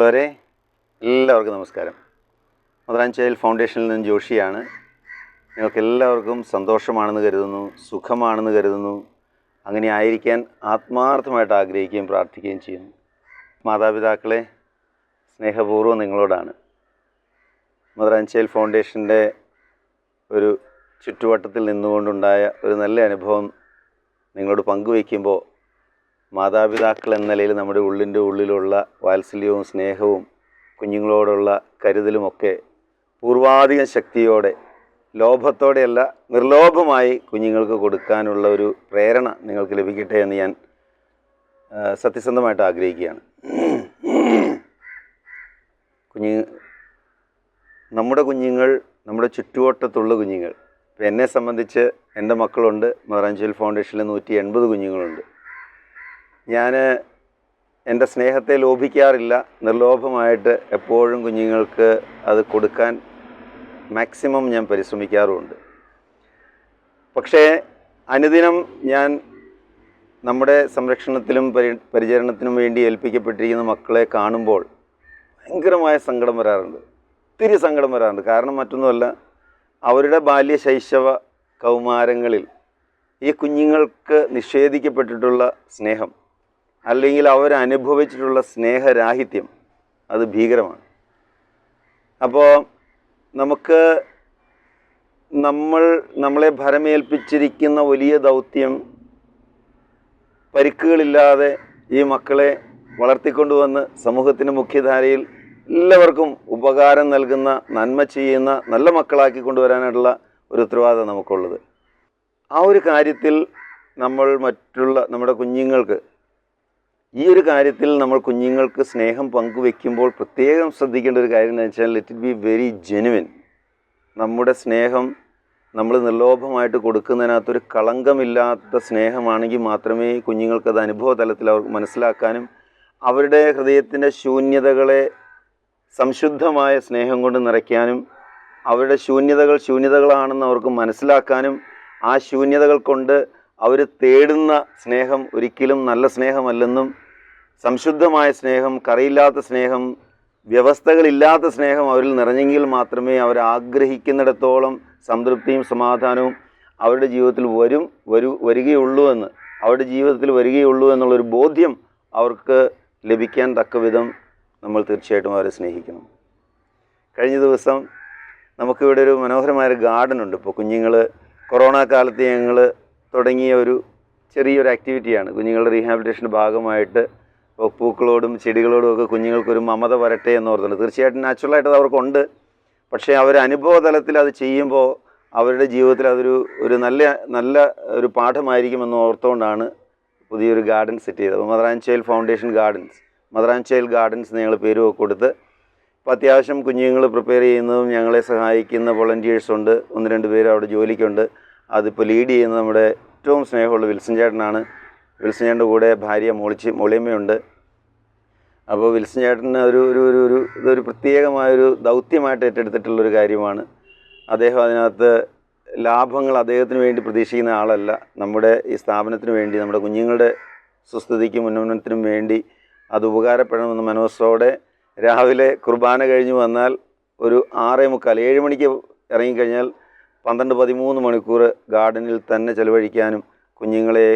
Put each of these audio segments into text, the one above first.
പ്രിയമുള്ളവരെ എല്ലാവർക്കും നമസ്കാരം. മദറാഞ്ചേൽ ഫൗണ്ടേഷനിൽ നിന്ന് ജോഷിയാണ്. നിങ്ങൾക്ക് എല്ലാവർക്കും സന്തോഷമാണെന്ന് കരുതുന്നു സുഖമാണെന്ന് കരുതുന്നു. അങ്ങനെ ആയിരിക്കാൻ ആത്മാർത്ഥമായിട്ട് ആഗ്രഹിക്കുകയും പ്രാർത്ഥിക്കുകയും ചെയ്യുന്നു മാതാപിതാക്കളെ സ്നേഹപൂർവം നിങ്ങളോടാണ്. മദറാഞ്ചേൽ ഫൗണ്ടേഷന്റെ ഒരു ചുറ്റുവട്ടത്തിൽ നിന്നുകൊണ്ടുണ്ടായ ഒരു നല്ല അനുഭവം നിങ്ങളോട് പങ്കുവയ്ക്കുമ്പോൾ മാതാപിതാക്കൾ എന്ന നിലയിൽ നമ്മുടെ ഉള്ളിന്റെ ഉള്ളിലുള്ള വാത്സല്യവും സ്നേഹവും കുഞ്ഞുങ്ങളോടുള്ള കരുതലുമൊക്കെ പൂർവാധികം ശക്തിയോടെ ലോഭത്തോടെയല്ല നിർലോഭമായി കുഞ്ഞുങ്ങൾക്ക് കൊടുക്കാനുള്ള ഒരു പ്രേരണ നിങ്ങൾക്ക് ലഭിക്കട്ടെ എന്ന് ഞാൻ സത്യസന്ധമായിട്ട് ആഗ്രഹിക്കുകയാണ്. കുഞ്ഞു നമ്മുടെ കുഞ്ഞുങ്ങൾ നമ്മുടെ ചുറ്റുവട്ടത്തുള്ള കുഞ്ഞുങ്ങൾ ഇപ്പം എന്നെ സംബന്ധിച്ച് എന്റെ മക്കളുണ്ട്. മദറാഞ്ചേൽ ഫൗണ്ടേഷനിൽ നൂറ്റി എൺപത് കുഞ്ഞുങ്ങളുണ്ട്. ഞാൻ എന്റെ സ്നേഹത്തെ ലോഭിക്കാറില്ല. നിർലോഭമായിട്ട് എപ്പോഴും കുഞ്ഞുങ്ങൾക്ക് അത് കൊടുക്കാൻ മാക്സിമം ഞാൻ പരിശ്രമിക്കാറുമുണ്ട്. പക്ഷേ അനുദിനം ഞാൻ നമ്മുടെ സംരക്ഷണത്തിലും പരി പരിചരണത്തിനും വേണ്ടി ഏൽപ്പിക്കപ്പെട്ടിരിക്കുന്ന മക്കളെ കാണുമ്പോൾ ഭയങ്കരമായ സങ്കടം വരാറുണ്ട്. ഒത്തിരി സങ്കടം വരാറുണ്ട്. കാരണം മറ്റൊന്നുമല്ല അവരുടെ ബാല്യ ശൈശവ കൗമാരങ്ങളിൽ ഈ കുഞ്ഞുങ്ങൾക്ക് നിഷേധിക്കപ്പെട്ടിട്ടുള്ള സ്നേഹം. അല്ലെങ്കിൽ അവരനുഭവിച്ചിട്ടുള്ള സ്നേഹരാഹിത്യം അത് ഭീകരമാണ്. അപ്പോൾ നമുക്ക് നമ്മൾ നമ്മളെ ഭരമേൽപ്പിച്ചിരിക്കുന്ന വലിയ ദൗത്യം പരിക്കുകളില്ലാതെ ഈ മക്കളെ വളർത്തിക്കൊണ്ടുവന്ന് സമൂഹത്തിന്റെ മുഖ്യധാരയിൽ എല്ലാവർക്കും ഉപകാരം നൽകുന്ന നന്മ ചെയ്യുന്ന നല്ല മക്കളാക്കി കൊണ്ടുവരാനായിട്ടുള്ള ഒരു ഉത്തരവാദിത്തം നമുക്കുള്ളത്. ആ ഒരു കാര്യത്തിൽ നമ്മൾ മറ്റുള്ള നമ്മുടെ കുഞ്ഞുങ്ങൾക്ക് ഈ ഒരു കാര്യത്തിൽ നമ്മൾ കുഞ്ഞുങ്ങൾക്ക് സ്നേഹം പങ്കുവെക്കുമ്പോൾ പ്രത്യേകം ശ്രദ്ധിക്കേണ്ട ഒരു കാര്യം എന്ന് വെച്ചാൽ let it be very genuine നമ്മുടെ സ്നേഹം നമ്മൾ നിർലോഭമായിട്ട് കൊടുക്കുന്നതിനകത്തൊരു കളങ്കമില്ലാത്ത സ്നേഹമാണെങ്കിൽ മാത്രമേ കുഞ്ഞുങ്ങൾക്കത് അനുഭവ തലത്തിൽ അവർക്ക് മനസ്സിലാക്കാനും അവരുടെ ഹൃദയത്തിന്റെ ശൂന്യതകളെ സംശുദ്ധമായ സ്നേഹം കൊണ്ട് നിറയ്ക്കാനും അവരുടെ ശൂന്യതകൾ ശൂന്യതകളാണെന്ന് അവർക്ക് മനസ്സിലാക്കാനും ആ ശൂന്യതകൾ കൊണ്ട് അവർ തേടുന്ന സ്നേഹം ഒരിക്കലും നല്ല സ്നേഹമല്ലെന്നും സംശുദ്ധമായ സ്നേഹം കറിയില്ലാത്ത സ്നേഹം വ്യവസ്ഥകളില്ലാത്ത സ്നേഹം അവരിൽ നിറഞ്ഞെങ്കിൽ മാത്രമേ അവർ ആഗ്രഹിക്കുന്നിടത്തോളം സംതൃപ്തിയും സമാധാനവും അവരുടെ ജീവിതത്തിൽ വരും വരൂ വരികയുള്ളൂ എന്ന് അവരുടെ ജീവിതത്തിൽ വരികയുള്ളൂ എന്നുള്ളൊരു ബോധ്യം അവർക്ക് ലഭിക്കാൻ തക്ക വിധം നമ്മൾ തീർച്ചയായിട്ടും അവരെ സ്നേഹിക്കണം. കഴിഞ്ഞ ദിവസം നമുക്കിവിടെ ഒരു മനോഹരമായൊരു ഗാർഡൻ ഉണ്ട് ഇപ്പോൾ കുഞ്ഞുങ്ങൾ കൊറോണ കാലത്ത് ഞങ്ങൾ തുടങ്ങിയ ഒരു ചെറിയൊരു ആക്ടിവിറ്റിയാണ് കുഞ്ഞുങ്ങളുടെ റീഹാബിലിറ്റേഷന്റെ ഭാഗമായിട്ട് ഇപ്പോൾ പൂക്കളോടും ചെടികളോടും ഒക്കെ കുഞ്ഞുങ്ങൾക്കൊരു മമത വരട്ടെ എന്ന് ഓർത്തുണ്ട്. തീർച്ചയായിട്ടും നാച്ചുറലായിട്ട് അത് അവർക്കുണ്ട്. പക്ഷേ അവർ അനുഭവ തലത്തിൽ അത് ചെയ്യുമ്പോൾ അവരുടെ ജീവിതത്തിൽ അതൊരു ഒരു നല്ല നല്ല ഒരു പാഠമായിരിക്കുമെന്ന് ഓർത്തുകൊണ്ടാണ് പുതിയൊരു ഗാർഡൻ സെറ്റ് ചെയ്തത്. Mother and child foundation gardens mother and child gardens ഞങ്ങൾ പേര് കൊടുത്ത് അപ്പോൾ അത്യാവശ്യം കുഞ്ഞുങ്ങൾ പ്രിപ്പയർ ചെയ്യുന്നതും ഞങ്ങളെ സഹായിക്കുന്ന വോളണ്ടിയേഴ്സ് ഉണ്ട്. ഒന്ന് രണ്ട് പേര് അവിടെ ജോലിക്കുണ്ട്. അതിപ്പോൾ ലീഡ് ചെയ്യുന്നത് നമ്മുടെ ഏറ്റവും സ്നേഹമുള്ള വിൽസൻ ചേട്ടനാണ്. വിൽസൻ ചേട്ടന്റെ കൂടെ ഭാര്യ മോളിച്ച് മോളിയമ്മയുണ്ട്. അപ്പോൾ വിൽസൻ ചേട്ടന് ഒരു ഒരു ഒരു ഒരു ഇതൊരു പ്രത്യേകമായൊരു ദൗത്യമായിട്ട് ഏറ്റെടുത്തിട്ടുള്ളൊരു കാര്യമാണ്. അദ്ദേഹം അതിനകത്ത് ലാഭങ്ങൾ അദ്ദേഹത്തിന് വേണ്ടി പ്രതീക്ഷിക്കുന്ന ആളല്ല. നമ്മുടെ ഈ സ്ഥാപനത്തിന് വേണ്ടി നമ്മുടെ കുഞ്ഞുങ്ങളുടെ സുസ്ഥിതിക്കും ഉന്നമനത്തിനും വേണ്ടി അത് ഉപകാരപ്പെടണമെന്ന മനസ്സോടെ രാവിലെ കുർബാന കഴിഞ്ഞ് വന്നാൽ ഒരു ആറേ മുക്കാൽ ഏഴ് മണിക്ക് ഇറങ്ങിക്കഴിഞ്ഞാൽ പന്ത്രണ്ട് പതിമൂന്ന് മണിക്കൂർ ഗാർഡനിൽ തന്നെ ചെലവഴിക്കാനും കുഞ്ഞുങ്ങളെ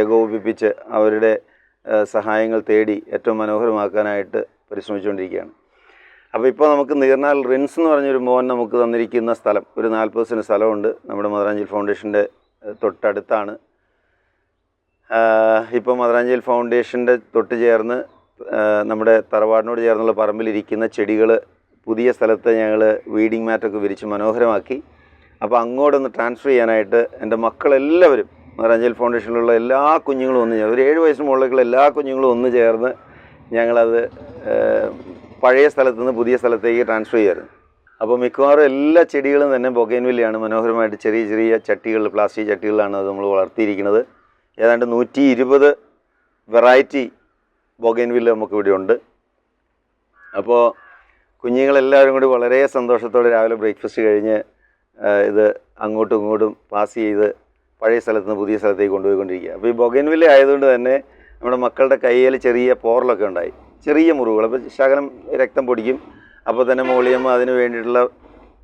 ഏകോപിപ്പിച്ച് അവരുടെ സഹായങ്ങൾ തേടി ഏറ്റവും മനോഹരമാക്കാനായിട്ട് പരിശ്രമിച്ചുകൊണ്ടിരിക്കുകയാണ്. അപ്പോൾ ഇപ്പോൾ നമുക്ക് നീർനാൽ റിൻസ് എന്ന് പറഞ്ഞൊരു മോൻ നമുക്ക് തന്നിരിക്കുന്ന സ്ഥലം. ഒരു നാൽപ്പത് സെന്റ് സ്ഥലമുണ്ട്. നമ്മുടെ മദറാഞ്ചൽ ഫൗണ്ടേഷന്റെ തൊട്ടടുത്താണ്. ഇപ്പോൾ മദറാഞ്ചൽ ഫൗണ്ടേഷന്റെ തൊട്ട് ചേർന്ന് നമ്മുടെ തറവാടിനോട് ചേർന്നുള്ള പറമ്പിലിരിക്കുന്ന ചെടികൾ പുതിയ സ്ഥലത്ത് ഞങ്ങൾ വീഡിങ് മാറ്റൊക്കെ വിരിച്ച് മനോഹരമാക്കി. അപ്പോൾ അങ്ങോട്ടൊന്ന് ട്രാൻസ്ഫർ ചെയ്യാനായിട്ട് എന്റെ മക്കളെല്ലാവരും മദറാഞ്ചൽ ഫൗണ്ടേഷനിലുള്ള എല്ലാ കുഞ്ഞുങ്ങളും ഒന്ന് ചേർന്ന് ഒരു ഏഴ് വയസ്സിന് മുകളിലേക്കുള്ള എല്ലാ കുഞ്ഞുങ്ങളും ഒന്ന് ചേർന്ന് ഞങ്ങളത് പഴയ സ്ഥലത്ത് നിന്ന് പുതിയ സ്ഥലത്തേക്ക് ട്രാൻസ്ഫർ ചെയ്യായിരുന്നു. അപ്പോൾ മിക്കവാറും എല്ലാ ചെടികളും തന്നെ ബൊഗൈൻവില്ലയാണ് മനോഹരമായിട്ട് ചെറിയ ചെറിയ ചട്ടികൾ പ്ലാസ്റ്റിക് ചട്ടികളിലാണ് അത് നമ്മൾ വളർത്തിയിരിക്കുന്നത്. ഏതാണ്ട് നൂറ്റി ഇരുപത് വെറൈറ്റി ബൊഗൈൻവില്ല നമുക്കിവിടെ ഉണ്ട്. അപ്പോൾ കുഞ്ഞുങ്ങളെല്ലാവരും കൂടി വളരെ സന്തോഷത്തോടെ രാവിലെ ബ്രേക്ക്ഫാസ്റ്റ് കഴിഞ്ഞ് ഇത് അങ്ങോട്ടും ഇങ്ങോട്ടും പാസ് ചെയ്ത് പഴയ സ്ഥലത്ത് നിന്ന് പുതിയ സ്ഥലത്തേക്ക് കൊണ്ടുപോയിക്കൊണ്ടിരിക്കുക. അപ്പോൾ ഈ ബൊഗൻവില്ല ആയതുകൊണ്ട് തന്നെ നമ്മുടെ മക്കളുടെ കയ്യിൽ ചെറിയ പോറലൊക്കെ ഉണ്ടായി. ചെറിയ മുറിവുകൾ. അപ്പോൾ ശകലം രക്തം പൊടിക്കും. അപ്പോൾ തന്നെ മോളിയമ്മ അതിന് വേണ്ടിയിട്ടുള്ള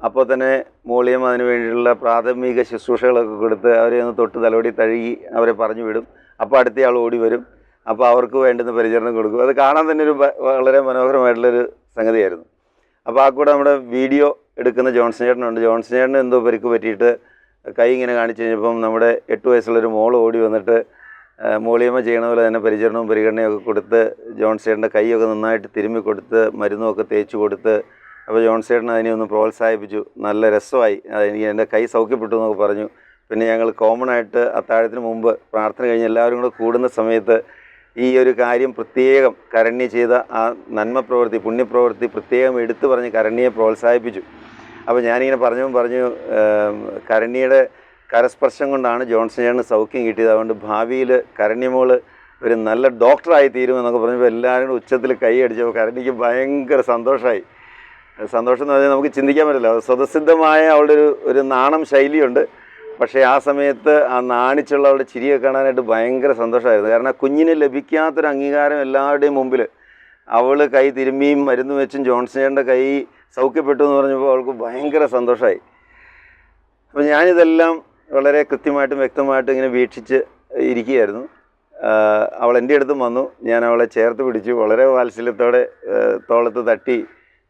അപ്പോൾ തന്നെ മോളിയമ്മ അതിന് വേണ്ടിയിട്ടുള്ള പ്രാഥമിക ശുശ്രൂഷകളൊക്കെ കൊടുത്ത് അവരെ ഒന്ന് തൊട്ട് തലോടി തഴുകി അവരെ പറഞ്ഞു വിടും. അപ്പോൾ അടുത്തയാൾ ഓടി വരും. അപ്പോൾ അവർക്ക് വേണ്ടുന്ന പരിചരണം കൊടുക്കും. അത് കാണാൻ തന്നെ ഒരു വളരെ മനോഹരമായിട്ടുള്ളൊരു സംഗതിയായിരുന്നു. അപ്പോൾ ആ കൂടെ നമ്മുടെ വീഡിയോ എടുക്കുന്ന ജോൺസൺ ചേട്ടനുണ്ട്. ജോൺസൺ ചേട്ടന് എന്തോ പരിക്ക് പറ്റിയിട്ട് കൈ ഇങ്ങനെ കാണിച്ചു കഴിഞ്ഞപ്പം നമ്മുടെ എട്ട് വയസ്സുള്ളൊരു മോൾ ഓടി വന്നിട്ട് മോളിയമ്മ ചെയ്യണ പോലെ തന്നെ പരിചരണവും പരിഗണനയൊക്കെ കൊടുത്ത് ജോൺസ് ചേട്ടന്റെ കൈയൊക്കെ നന്നായിട്ട് തിരുമ്മി കൊടുത്ത് മരുന്നുമൊക്കെ തേച്ച് കൊടുത്ത് അപ്പോൾ ജോൺസ് ചേട്ടൻ അതിനെ ഒന്ന് പ്രോത്സാഹിപ്പിച്ചു. നല്ല രസമായി. എനിക്ക് എന്റെ കൈ സൗഖ്യപ്പെട്ടു എന്നൊക്കെ പറഞ്ഞു. പിന്നെ ഞങ്ങൾ കോമൺ ആയിട്ട് അത്താഴത്തിന് മുമ്പ് പ്രാർത്ഥന കഴിഞ്ഞ് എല്ലാവരും കൂടെ കൂടുന്ന സമയത്ത് ഈ ഒരു കാര്യം പ്രത്യേകം കരണ്യ ചെയ്ത ആ നന്മ പ്രവൃത്തി പുണ്യപ്രവൃത്തി പ്രത്യേകം എടുത്തു പറഞ്ഞ് കരണ്യെ പ്രോത്സാഹിപ്പിച്ചു. അപ്പോൾ ഞാനിങ്ങനെ പറഞ്ഞു പറഞ്ഞു കരണ്യയുടെ കരസ്പർശം കൊണ്ടാണ് ജോൺസൺ ചേട്ടന് സൗഖ്യം കിട്ടിയത്. അതുകൊണ്ട് ഭാവിയിൽ കരണ്യമോൾ ഒരു നല്ല ഡോക്ടറായി തീരുമെന്നൊക്കെ പറഞ്ഞപ്പോൾ എല്ലാവരും ഉച്ചത്തിൽ കൈ അടിച്ചപ്പോൾ കരണ്യക്ക് ഭയങ്കര സന്തോഷമായി സന്തോഷം എന്ന് പറഞ്ഞാൽ നമുക്ക് ചിന്തിക്കാൻ പറ്റില്ല. സ്വതസിദ്ധമായ അവളുടെ ഒരു ഒരു നാണം ശൈലിയുണ്ട്. പക്ഷേ ആ സമയത്ത് ആ നാണിച്ചുള്ള അവളുടെ ചിരിയൊക്കെ കാണാനായിട്ട് ഭയങ്കര സന്തോഷമായിരുന്നു. കാരണം കുഞ്ഞിന് ലഭിക്കാത്തൊരു അംഗീകാരം എല്ലാവരുടെയും മുമ്പിൽ അവൾ കൈ തിരുമ്മിയും മരുന്ന് വെച്ചും ജോൺസണിയുടെ കൈ സൗഖ്യപ്പെട്ടു എന്ന് പറഞ്ഞപ്പോൾ അവൾക്ക് ഭയങ്കര സന്തോഷമായി. അപ്പോൾ ഞാനിതെല്ലാം വളരെ കൃത്യമായിട്ടും വ്യക്തമായിട്ടും ഇങ്ങനെ വീക്ഷിച്ച് ഇരിക്കുകയായിരുന്നു. അവൾ എന്റെ അടുത്തും വന്നു. ഞാൻ അവളെ ചേർത്ത് പിടിച്ചു. വളരെ വാത്സല്യത്തോടെ തോളത്ത് തട്ടി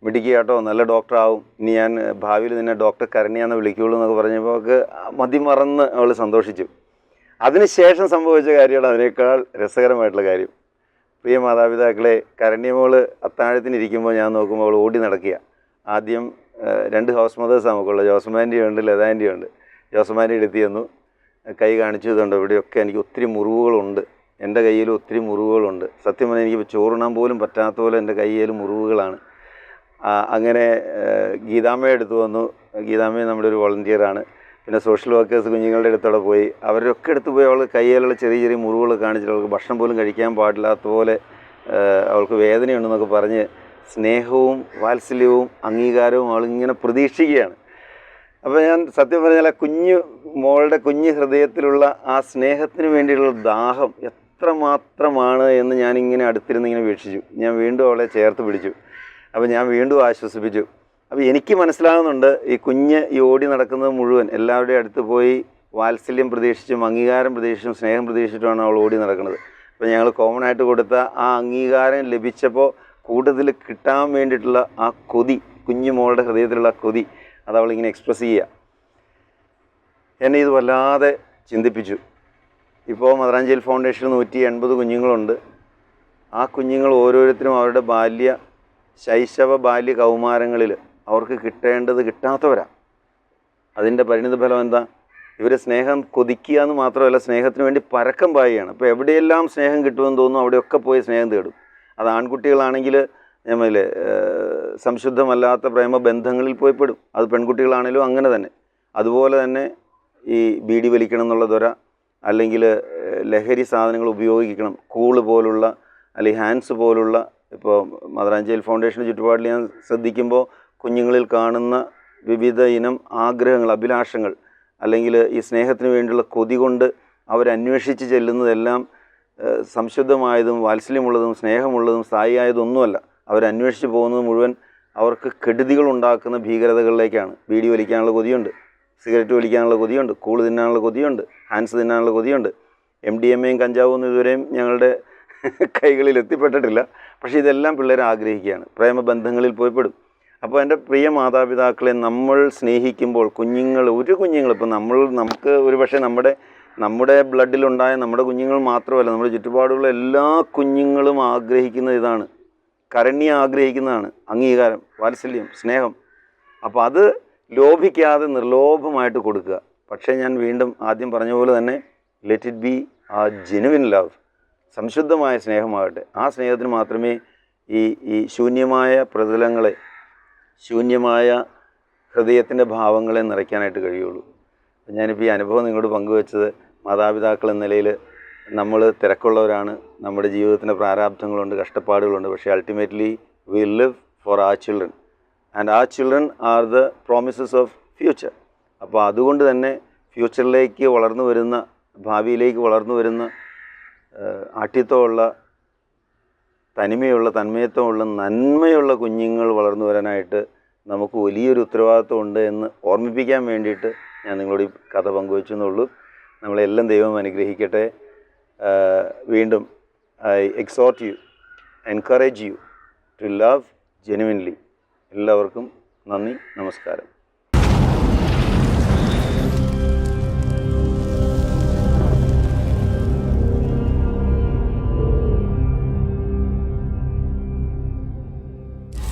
മിടിക്കുക നല്ല ഡോക്ടറാവും. ഇനി ഞാൻ ഭാവിയിൽ നിന്നെ ഡോക്ടർ കരണിയാന്ന് വിളിക്കുകയുള്ളൂ എന്നൊക്കെ പറഞ്ഞപ്പോൾ അവൾക്ക് മതിമറന്ന് അവൾ സന്തോഷിച്ചു. അതിനുശേഷം സംഭവിച്ച കാര്യമാണ് അതിനേക്കാൾ രസകരമായിട്ടുള്ള കാര്യം. പ്രിയ മാതാപിതാക്കളെ കരണ്യമോൾ അത്താഴത്തിനിരിക്കുമ്പോൾ ഞാൻ നോക്കുമ്പോൾ അവൾ ഓടി നടക്കുക ആദ്യം രണ്ട് ഹൗസ് മദേഴ്സ് നമുക്കുള്ളത്. ജോസമാന്റെ ഉണ്ട് ലതാന്റെ ഉണ്ട്. ജോസമാന്റെ എടുത്തി തന്നു കൈ കാണിച്ചു ഇതുണ്ട്. ഇവിടെയൊക്കെ എനിക്ക് ഒത്തിരി മുറിവുകളുണ്ട്. എന്റെ കയ്യിൽ ഒത്തിരി മുറിവുകളുണ്ട്. സത്യം പറഞ്ഞാൽ എനിക്ക് ചോറുണ്ണാൻ പോലും പറ്റാത്ത പോലെ എന്റെ കയ്യിൽ മുറിവുകളാണ്. അങ്ങനെ ഗീതാമ്മയെ എടുത്തു വന്നു. ഗീതാമ്മ നമ്മുടെ ഒരു വോളണ്ടിയറാണ് പിന്നെ സോഷ്യൽ വർക്കേഴ്സ് കുഞ്ഞുങ്ങളുടെ അടുത്തോടെ പോയി. അവരൊക്കെ എടുത്തു പോയി അവൾ കയ്യിലുള്ള ചെറിയ ചെറിയ മുറിവുകൾ കാണിച്ചിട്ട് അവൾക്ക് ഭക്ഷണം പോലും കഴിക്കാൻ പാടില്ലാത്ത പോലെ അവൾക്ക് വേദനയുണ്ടെന്നൊക്കെ പറഞ്ഞ് സ്നേഹവും വാത്സല്യവും അംഗീകാരവും അവളിങ്ങനെ പ്രതീക്ഷിക്കുകയാണ്. അപ്പോൾ ഞാൻ സത്യം പറഞ്ഞാൽ കുഞ്ഞു മോളുടെ കുഞ്ഞു ഹൃദയത്തിലുള്ള ആ സ്നേഹത്തിന് വേണ്ടിയുള്ള ദാഹം എത്രമാത്രമാണ് എന്ന് ഞാനിങ്ങനെ അടുത്തിരുന്ന് ഇങ്ങനെ വീക്ഷിച്ചു. ഞാൻ വീണ്ടും അവളെ ചേർത്ത് പിടിച്ചു. അപ്പോൾ ഞാൻ വീണ്ടും ആശ്വസിപ്പിച്ചു. അപ്പോൾ എനിക്ക് മനസ്സിലാകുന്നുണ്ട് ഈ കുഞ്ഞ് ഈ ഓടി നടക്കുന്നത് മുഴുവൻ എല്ലാവരുടെയും അടുത്ത് പോയി വാത്സല്യം പ്രതീക്ഷിച്ചും അംഗീകാരം പ്രതീക്ഷിച്ചും സ്നേഹം പ്രതീക്ഷിച്ചിട്ടുമാണ് അവൾ ഓടി നടക്കുന്നത്. അപ്പോൾ ഞങ്ങൾ കോമൺ ആയിട്ട് കൊടുത്ത ആ അംഗീകാരം ലഭിച്ചപ്പോൾ കൂടുതൽ കിട്ടാൻ വേണ്ടിയിട്ടുള്ള ആ കൊതി കുഞ്ഞു മോളുടെ ഹൃദയത്തിലുള്ള കൊതി അത് അവളിങ്ങനെ എക്സ്പ്രസ് ചെയ്യുക. എന്നെ ഇത് വല്ലാതെ ചിന്തിപ്പിച്ചു. ഇപ്പോൾ മദ്രാഞ്ചേരി ഫൗണ്ടേഷനിൽ നൂറ്റി എൺപത് കുഞ്ഞുങ്ങളുണ്ട്. ആ കുഞ്ഞുങ്ങൾ ഓരോരുത്തരും അവരുടെ ബാല്യ ശൈശവ ബാല്യ കൗമാരങ്ങളിൽ അവർക്ക് കിട്ടേണ്ടത് കിട്ടാത്തവരാണ് അതിന്റെ പരിണിത ഫലം എന്താ? ഇവർ സ്നേഹം കൊതിക്കുക എന്ന് മാത്രമല്ല സ്നേഹത്തിന് വേണ്ടി പരക്കം പായുകയാണ്. അപ്പോൾ എവിടെയെല്ലാം സ്നേഹം കിട്ടുമെന്ന് തോന്നുന്നു അവിടെയൊക്കെ പോയി സ്നേഹം തേടും. അത് ആൺകുട്ടികളാണെങ്കിൽ ഏഹ്, സംശുദ്ധമല്ലാത്ത പ്രേമബന്ധങ്ങളിൽ പോയി പെടും അത് പെൺകുട്ടികളാണെങ്കിലും അങ്ങനെ തന്നെ. അതുപോലെ തന്നെ ഈ ബീഡി വലിക്കണം എന്നുള്ള ദുര അല്ലെങ്കിൽ ലഹരി സാധനങ്ങൾ ഉപയോഗിക്കണം. കൂൾ പോലുള്ള അല്ലെങ്കിൽ ഹാൻഡ്സ് പോലുള്ള ഇപ്പോൾ മദറാഞ്ചേരി ഫൗണ്ടേഷന്റെ ചുറ്റുപാടിൽ ഞാൻ ശ്രദ്ധിക്കുമ്പോൾ കുഞ്ഞുങ്ങളിൽ കാണുന്ന വിവിധ ഇനം ആഗ്രഹങ്ങൾ അഭിലാഷങ്ങൾ അല്ലെങ്കിൽ ഈ സ്നേഹത്തിന് വേണ്ടിയുള്ള കൊതി കൊണ്ട് അവരന്വേഷിച്ച് ചെല്ലുന്നതെല്ലാം സംശുദ്ധമായതും വാത്സല്യമുള്ളതും സ്നേഹമുള്ളതും സ്ഥായിയായതൊന്നുമല്ല. അവരന്വേഷിച്ച് പോകുന്നത് മുഴുവൻ അവർക്ക് കെടുതികൾ ഉണ്ടാക്കുന്ന ഭീകരതകളിലേക്കാണ്. ബീഡി വലിക്കാനുള്ള കൊതിയുണ്ട് സിഗരറ്റ് വലിക്കാനുള്ള കൊതിയുണ്ട് കൂൾ തിന്നാനുള്ള കൊതിയുണ്ട് ഹാൻസ് തിന്നാനുള്ള കൊതിയുണ്ട്. എം ഡി എം എയും കഞ്ചാവും ഇതുവരെയും ഞങ്ങളുടെ കൈകളിൽ എത്തിപ്പെട്ടിട്ടില്ല. പക്ഷേ ഇതെല്ലാം പിള്ളേർ ആഗ്രഹിക്കുകയാണ്. പ്രേമബന്ധങ്ങളിൽ പോയി പെടും അപ്പോൾ എന്റെ പ്രിയ മാതാപിതാക്കളെ നമ്മൾ സ്നേഹിക്കുമ്പോൾ കുഞ്ഞുങ്ങൾ ഒരു കുഞ്ഞുങ്ങൾ ഇപ്പോൾ നമ്മൾ നമുക്ക് ഒരു പക്ഷേ നമ്മുടെ നമ്മുടെ ബ്ലഡിലുണ്ടായ നമ്മുടെ കുഞ്ഞുങ്ങൾ മാത്രമല്ല നമ്മുടെ ചുറ്റുപാടുള്ള എല്ലാ കുഞ്ഞുങ്ങളും ആഗ്രഹിക്കുന്ന ഇതാണ്. കരണ്യ ആഗ്രഹിക്കുന്നതാണ് അംഗീകാരം വാത്സല്യം സ്നേഹം. അപ്പോൾ അത് ലോഭിക്കാതെ നിർലോഭമായിട്ട് കൊടുക്കുക. പക്ഷേ ഞാൻ വീണ്ടും ആദ്യം പറഞ്ഞ പോലെ തന്നെ let it be a genuine love സംശുദ്ധമായ സ്നേഹമാകട്ടെ. ആ സ്നേഹത്തിന് മാത്രമേ ഈ ഈ ശൂന്യമായ പ്രതലങ്ങളെ ശൂന്യമായ ഹൃദയത്തിന്റെ ഭാവങ്ങളെ നിറയ്ക്കാനായിട്ട് കഴിയുള്ളൂ. ഞാനിപ്പോൾ ഈ അനുഭവം നിങ്ങളോട് പങ്കുവെച്ചത് മാതാപിതാക്കൾ എന്ന നിലയിൽ നമ്മൾ തിരക്കുള്ളവരാണ്. നമ്മുടെ ജീവിതത്തിന്റെ പ്രാരാബ്ധങ്ങളുണ്ട് കഷ്ടപ്പാടുകളുണ്ട്. പക്ഷേ ultimately we live for a children and a children are the promises of future അപ്പോൾ അതുകൊണ്ട് തന്നെ ഫ്യൂച്ചറിലേക്ക് വളർന്നു വരുന്ന ഭാവിയിലേക്ക് വളർന്നു വരുന്ന ആഠ്യത്വമുള്ള തനിമയുള്ള തന്മയത്വമുള്ള നന്മയുള്ള കുഞ്ഞുങ്ങൾ വളർന്നു വരാനായിട്ട് നമുക്ക് വലിയൊരു ഉത്തരവാദിത്വം ഉണ്ട് എന്ന് ഓർമ്മിപ്പിക്കാൻ വേണ്ടിയിട്ട് ഞാൻ നിങ്ങളോട് ഈ കഥ പങ്കുവെച്ചു എന്നുള്ളൂ നമ്മളെല്ലാം ദൈവം അനുഗ്രഹിക്കട്ടെ. വീണ്ടും I exhort you encourage you to love genuinely എല്ലാവർക്കും നന്ദി നമസ്കാരം.